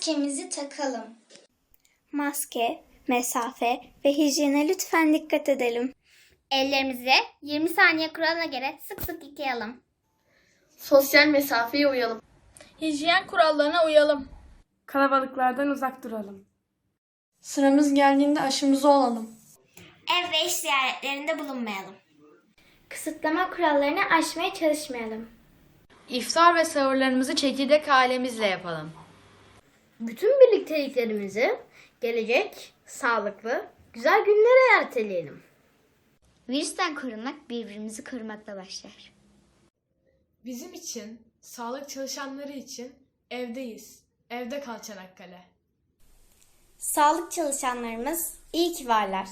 Maskemizi takalım. Maske, mesafe ve hijyene lütfen dikkat edelim. Ellerimizi 20 saniye kuralına göre sık sık yıkayalım. Sosyal mesafeye uyalım. Hijyen kurallarına uyalım. Kalabalıklardan uzak duralım. Sıramız geldiğinde aşımızı olalım. Ev ve iş ziyaretlerinde bulunmayalım. Kısıtlama kurallarını aşmaya çalışmayalım. İftar ve sahurlarımızı çekirdek ailemizle yapalım. Bütün birlikteliklerimizi gelecek, sağlıklı, güzel günlere erteleyelim. Virüsten korunmak birbirimizi korumakla başlar. Bizim için, sağlık çalışanları için evdeyiz. Evde kal Çanakkale. Sağlık çalışanlarımız iyi ki varlar.